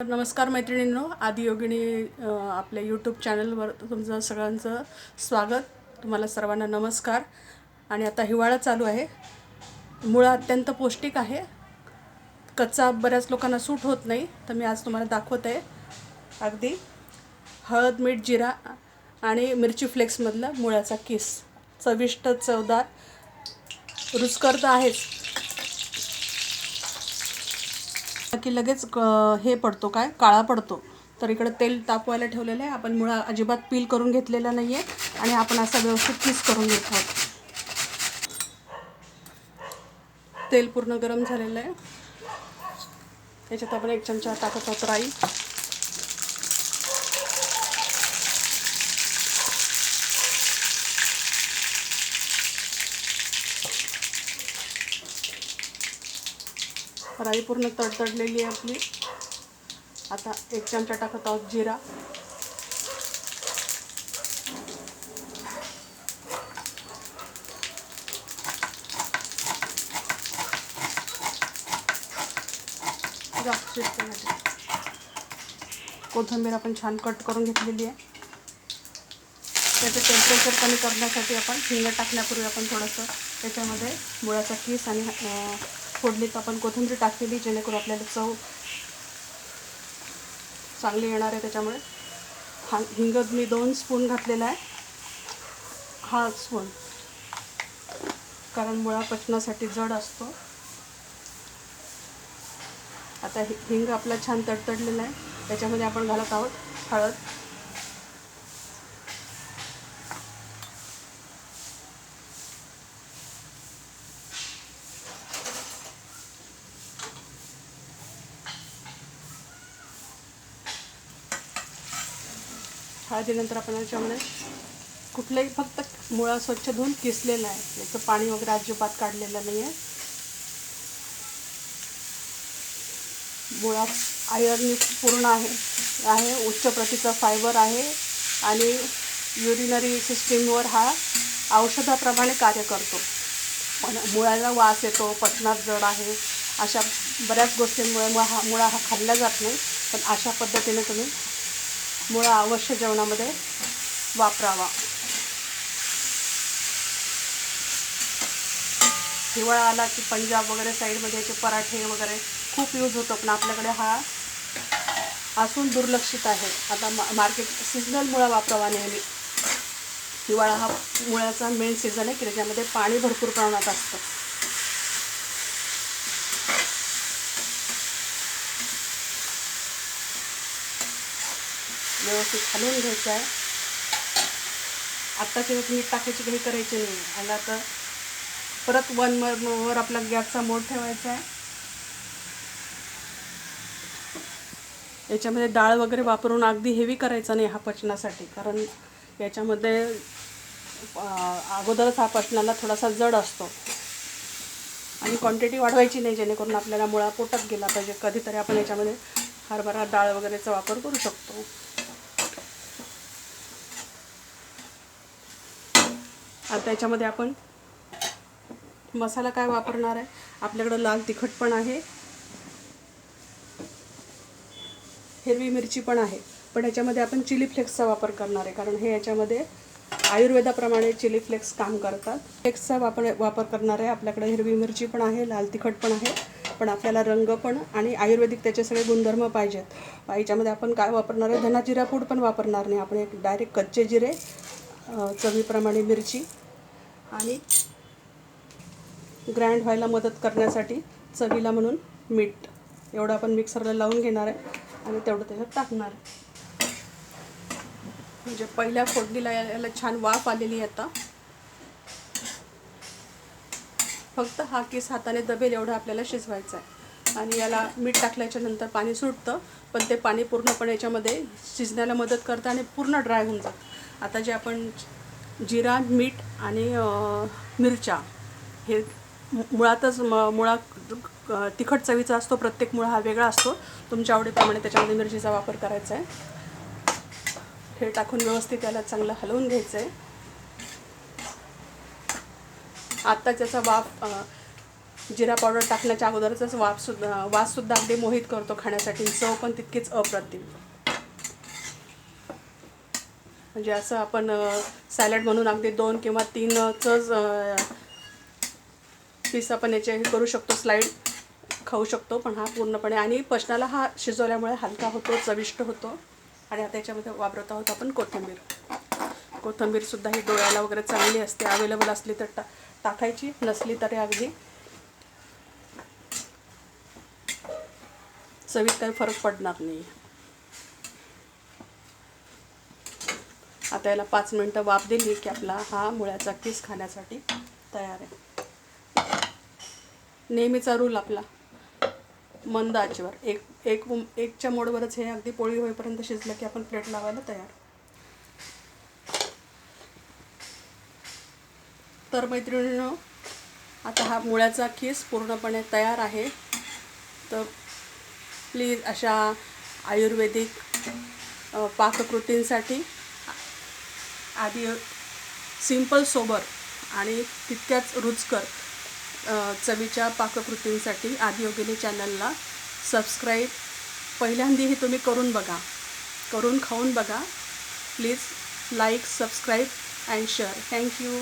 नमस्कार मैत्रिणींनो आदियोगिनी आपल्या यूट्यूब चॅनलवर तुमचं सगळ्यांचं स्वागत. तुम्हाला सर्वांना नमस्कार. आणि आता हिवाळा चालू आहे. मुळा अत्यंत पौष्टिक आहे. कच्चा बऱ्याच लोकांना सूट होत नाही तर मी आज तुम्हाला दाखवत. आहे अगदी हळद मीठ जिरा आणि मिरची फ्लेक्समधला मुळ्याचा किस. चविष्ट चवदार रुचकर तर आहेच. की लगेच क- हे पडतो काय? काळा पडतो. तर इकडं तेल तापवायला ठेवलेलं आहे. आपण मुळा अजिबात पील करून घेतलेला नाही आहे आणि आपण असा व्यवस्थित किस करून घेत आहोत. तेल पूर्ण गरम झालेलं आहे. त्याच्यात आपण एक चमचा टाकत आहोत राई. राई पूर्ण तडतडलेली आहे आपली. आता एक चमचा टाकत आहोत जिरा. जास्त कोथिंबीर आपण छान कट करून घेतलेली आहे. त्याचं टेम्परेचर कमी करण्यासाठी आपण हिंग टाकण्यापूर्वी आपण थोडंसं त्याच्यामध्ये मुळाचा किस आणि फोडणीत आपण कोथिंबीर टाकलेली जेणेकरून आपल्याला चव चांगली येणार आहे. त्याच्यामुळे हा हिंग मी दोन स्पून घातलेला आहे. हा स्पून. कारण मुळा पचनासाठी जड असतो. आता हिंग आपला छान तडतडलेला आहे. त्याच्यामध्ये आपण घालत आहोत हळद. हळदीनंतर आपण याच्यामध्ये कुठलंही फक्त मुळा स्वच्छ धुवून किसलेला आहे याचं पाणी वगैरे अजिबात काढलेलं नाही आहे मुळात आयर्न पूर्ण आहे. आहे उच्च प्रतीचा फायबर आहे आणि युरिनरी सिस्टीमवर हा औषधाप्रमाणे कार्य करतो. पण मुळाला वास येतो पचनात जड आहे. अशा बऱ्याच गोष्टींमुळे मुळा हा मुळा हा खाल्ला जात नाही. पण अशा पद्धतीने तुम्ही मुळा अवश्य जेवणामध्ये वापरावा. हिवाळा आला की पंजाब वगैरे साईडमध्ये याचे पराठे वगैरे खूप यूज होतो पण आपल्याकडे हा असून दुर्लक्षित आहे. आता मा मार्केट सीझनल मुळा वापरावा नेहमी. हिवाळा हा मुळ्याचा मेन सीझन आहे की त्याच्यामध्ये पाणी भरपूर प्रमाणात असतं. व्यवस्थित हलवून घ्यायचं आहे. आत्ताच्या वेळेस मीठ टाकायची काही करायची नाही. आणि आता परत वन वर आपला गॅसचा मोड ठेवायचा आहे. याच्यामध्ये डाळ वगैरे वापरून अगदी हेवी करायचा नाही हा पचनासाठी. कारण याच्यामध्ये अगोदरच हा पचनाला थोडासा जड असतो. आणि क्वांटिटी वाढवायची नाही जेणेकरून आपल्याला मुळा पोटात गेला पाहिजे. कधीतरी आपण याच्यामध्ये हरभरा डाळ वगैरेचा वापर करू शकतो. आता याच्यामध्ये आपण मसाला काय वापरणार आहे? आपल्याकडं लाल तिखट पण आहे. हिरवी मिरची पण आहे. पण याच्यामध्ये आपण चिली फ्लेक्सचा वापर करणार आहे. कारण हे याच्यामध्ये आयुर्वेदाप्रमाणे चिली फ्लेक्स काम करतात. फ्लेक्सचा वापर वापर करणार आहे. आपल्याकडे हिरवी मिरची पण आहे लाल तिखट पण आहे. पण आपल्याला रंग पण आणि आयुर्वेदिक त्याचे सगळे गुणधर्म पाहिजेत. याच्यामध्ये आपण काय वापरणार आहे? धना जिरा पूड पण वापरणार नाही. आपण एक डायरेक्ट कच्चे जिरे चवीप्रमाणे मिरची आणि ग्रँड व्हायला मदत करण्यासाठी चवीला म्हणून मीठ एवढं आपण मिक्सरला लावून घेणार आहे आणि तेवढं त्याच्यात टाकणार आहे. म्हणजे पहिल्या फोडणीला या- याला छान वाफ आलेली आहे आता. फक्त हा केस हाताने दबेल एवढं आपल्याला शिजवायचा आहे. आणि याला मीठ टाकल्याच्या नंतर पाणी सुटतं पण ते पाणी पूर्णपणे याच्यामध्ये शिजण्याला मदत करतं आणि पूर्ण ड्राय होऊन जातं. आता जे आपण जिरा मीठ आणि मिरच्या हे मुळातच म मुळा तिखट चवीचा असतो प्रत्येक मुळा हा वेगळा असतो. तुमच्या आवडीप्रमाणे त्याच्यामध्ये मिरचीचा वापर करायचा आहे. हे टाकून व्यवस्थित त्याला चांगलं हलवून घ्यायचं आहे आत्ता त्याचा वाफ जिरा पावडर टाकण्याच्या अगोदरचाच वाफसुद्धा वाससुद्धा अगदी मोहित करतो खाण्यासाठी. चव पण तितकीच अप्रतिम. म्हणजे असं आपण सॅलड म्हणून अगदी दोन किंवा तीनच पीस आपण याचे हे करू शकतो स्लाईड खाऊ शकतो पण हा पूर्णपणे आणि पचनाला हा शिजवल्यामुळे हलका होतो चविष्ट होतो आणि आता याच्यामध्ये वापरत आहोत आपण कोथिंबीर. कोथिंबीरसुद्धा ही डोळ्याला वगैरे चांगली असते अवेलेबल असली तर टा टाकायची नसली तरी अगदी चवीत काही फरक पडणार नाही. आता याला पाच मिनटं वाफ दिली की आपला हा मुळ्याचा किस खाण्यासाठी तयार आहे. नेहमीचा रूल आपला मंद आचेवर. एक एक एकच्या मोडवरच हे अगदी पोळी होईपर्यंत शिजलं की आपण प्लेट लावायला तयार. तर मैत्रिणीनं आता हा मुळ्याचा खीस पूर्णपणे तयार आहे. तर प्लीज अशा आयुर्वेदिक पाककृतींसाठी आधी सिंपल सोबर आणि तितक्याच रुचकर चवीच्या पाककृतींसाठी आदियोगिनी चॅनलला सबस्क्राईब. पहिल्यांदाही तुम्ही करून बघा. करून खाऊन बघा. Please like subscribe and share. Thank you